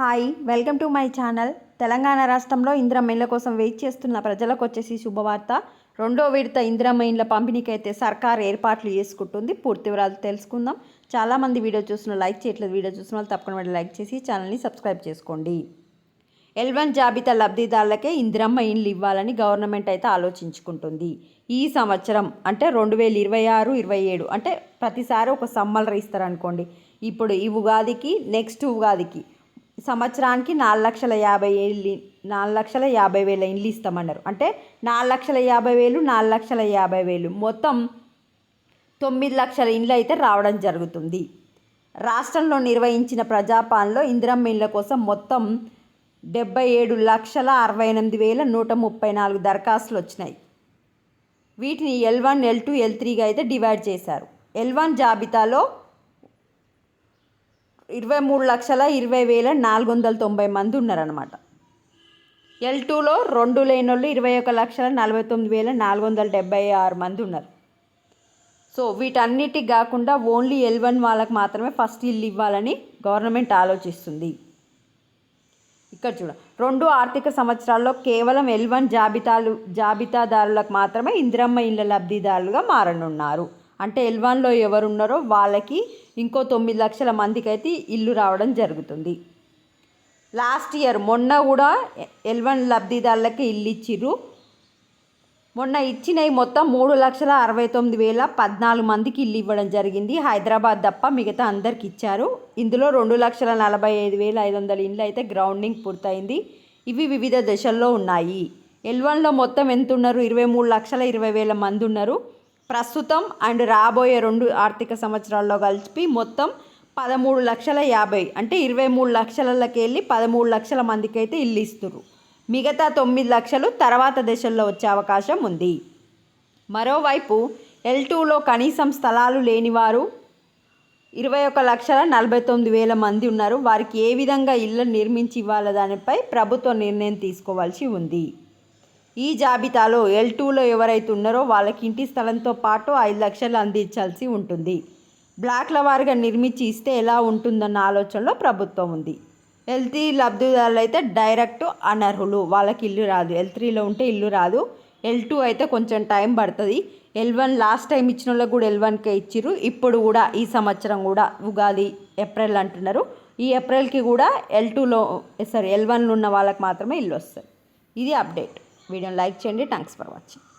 Hi welcome to my channel. Telangana రాష్ట్రంలో ఇంద్రమైన్ల కోసం వెయిట్ చేస్తున్న ప్రజలకు వచ్చేసి శుభవార్త. రెండో విడత ఇంద్రమైన్ల పంపిణీకి అయితే సర్కార్ ఏర్పాట్లు చేసుకుంటుంది. పూర్తి వివరాలు తెలుసుకుందాం. చాలామంది వీడియో చూసిన లైక్ చేయట్లేదు. వీడియో చూసిన వాళ్ళు తప్పకుండా లైక్ చేసి ఛానల్ని సబ్స్క్రైబ్ చేసుకోండి. ఎల్వన్ జాబితా లబ్ధిదారులకే ఇంద్రమ్మ ఇండ్లు ఇవ్వాలని గవర్నమెంట్ అయితే ఆలోచించుకుంటుంది. ఈ సంవత్సరం అంటే రెండు వేల ఇరవై ఆరు ఇరవై ఏడు అంటే ప్రతిసారి ఒక సమ్మలర్ ఇస్తారనుకోండి. ఇప్పుడు ఈ ఉగాదికి నెక్స్ట్ ఉగాదికి సంవత్సరానికి నాలుగు లక్షల యాభై ఏళ్ళు నాలుగు లక్షల యాభై వేల ఇండ్లు ఇస్తామన్నారు. అంటే నాలుగు లక్షల యాభై వేలు నాలుగు లక్షల యాభై వేలు. మొత్తం తొమ్మిది లక్షల ఇండ్లు అయితే రావడం జరుగుతుంది. రాష్ట్రంలో నిర్వహించిన ప్రజాపాలనలో ఇందిరమ్మ ఇండ్ల కోసం మొత్తం డెబ్బై ఏడు లక్షల అరవై ఎనిమిది వేల నూట ముప్పై నాలుగు దరఖాస్తులు వచ్చినాయి. వీటిని L one L two L త్రీగా అయితే డివైడ్ చేశారు. ఎల్ వన్ జాబితాలో ఇరవై మూడు లక్షల ఇరవై వేల నాలుగు వందల తొంభై మంది ఉన్నారనమాట ఎల్ టూలో రెండు లేనోళ్ళు ఇరవై ఒక లక్షల నలభై తొమ్మిది వేల నాలుగు వందల డెబ్బై ఆరు మంది ఉన్నారు. సో వీటన్నిటికి కాకుండా ఓన్లీ ఎల్ వన్ వాళ్ళకి మాత్రమే ఫస్ట్ ఇల్లు ఇవ్వాలని గవర్నమెంట్ ఆలోచిస్తుంది. ఇక్కడ చూడ రెండు ఆర్థిక సంవత్సరాల్లో కేవలం ఎల్ వన్ జాబితాలు జాబితాదారులకు మాత్రమే ఇందిరమ్మ ఇళ్ళ లబ్ధిదారులుగా మారనున్నారు. అంటే ఎల్వాన్లో ఎవరున్నారో వాళ్ళకి ఇంకో తొమ్మిది లక్షల మందికి అయితే ఇల్లు రావడం జరుగుతుంది. లాస్ట్ ఇయర్ మొన్న కూడా ఎల్వన్ లబ్ధిదారులకి ఇల్లు ఇచ్చిర్రు. మొన్న ఇచ్చినవి మొత్తం మూడు లక్షల అరవై తొమ్మిది వేల పద్నాలుగు మందికి ఇల్లు ఇవ్వడం జరిగింది. హైదరాబాద్ తప్ప మిగతా అందరికి ఇచ్చారు. ఇందులో రెండు లక్షల నలభై ఐదు వేల ఐదు వందల ఇండ్లు అయితే గ్రౌండింగ్ పూర్తయింది. ఇవి వివిధ దశల్లో ఉన్నాయి. ఎల్వన్లో మొత్తం ఎంత ఉన్నారు? ఇరవై మూడు లక్షల ఇరవై వేల మంది ఉన్నారు. ప్రస్తుతం అండ్ రాబోయే రెండు ఆర్థిక సంవత్సరాల్లో కలిపి మొత్తం పదమూడు లక్షల యాభై అంటే ఇరవై మూడు లక్షలకి వెళ్ళి పదమూడు లక్షల మందికి అయితే ఇల్లు ఇస్తున్నారు మిగతా తొమ్మిది లక్షలు తర్వాత దశల్లో వచ్చే అవకాశం ఉంది. మరోవైపు ఎల్ టూలో కనీసం స్థలాలు లేనివారు ఇరవై ఒక లక్షల నలభై తొమ్మిది వేల మంది ఉన్నారు. వారికి ఏ విధంగా ఇల్లు నిర్మించి ఇవ్వాల దానిపై ప్రభుత్వం నిర్ణయం తీసుకోవాల్సి ఉంది. ఈ జాబితాలో ఎల్ టూలో ఎవరైతే ఉన్నారో వాళ్ళకి ఇంటి స్థలంతో పాటు ఐదు లక్షలు అందించాల్సి ఉంటుంది. బ్లాక్ల వారిగా నిర్మించి ఇస్తే ఎలా ఉంటుందన్న ఆలోచనలో ప్రభుత్వం ఉంది. ఎల్ త్రీ లబ్ధిదారులు అయితే డైరెక్ట్ అనర్హులు. వాళ్ళకి ఇల్లు రాదు. ఎల్ త్రీలో ఉంటే ఇల్లు రాదు. ఎల్ టూ అయితే కొంచెం టైం పడుతుంది. ఎల్ వన్ లాస్ట్ టైం ఇచ్చిన వాళ్ళకి కూడా ఎల్ వన్కే ఇచ్చిర్రు. ఇప్పుడు కూడా ఈ సంవత్సరం కూడా ఉగాది ఏప్రిల్ అంటున్నారు. ఈ ఏప్రిల్కి కూడా ఎల్ టూలో సారీ ఎల్ వన్లో ఉన్న వాళ్ళకి మాత్రమే ఇల్లు వస్తుంది. ఇది అప్డేట్. వీడియోని లైక్ చేయండి. Thanks for watching